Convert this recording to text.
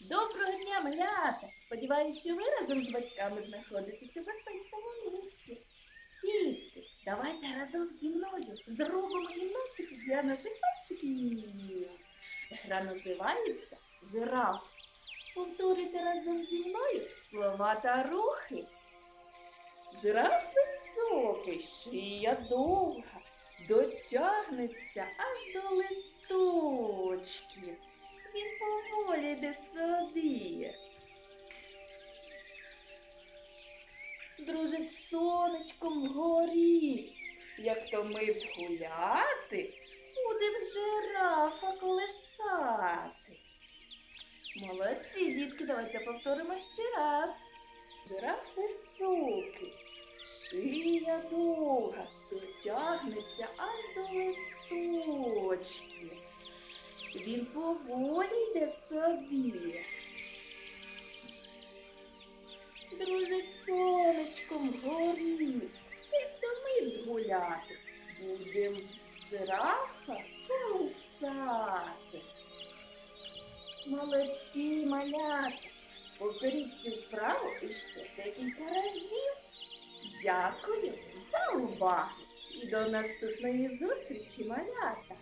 Доброго дня, малята! Сподіваюсь, що ви разом з батьками знаходитеся в безпечному місці. Дітки, давайте разом зі мною зробимо гімнастику для наших пальчиків. Гра називається жираф. Повторюйте разом зі мною слова та рухи. Жираф високий, шия довга, дотягнеться аж до листочків. Поволі йде собі. Дружить сонечком вгорі. Як то ми гуляти, будем жирафа колесати. Молодці, дітки, давайте повторимо ще раз. Жираф високий, шия довга, дотягнеться аж до листочків. Він поволі йде собі. Дружить сонечком вгорі. Як то ми згуляти. Будем жирафа колесати. Молодці, малята. Повторіть цю вправу іще декілька разів. Дякую за увагу і до наступної зустрічі, малята!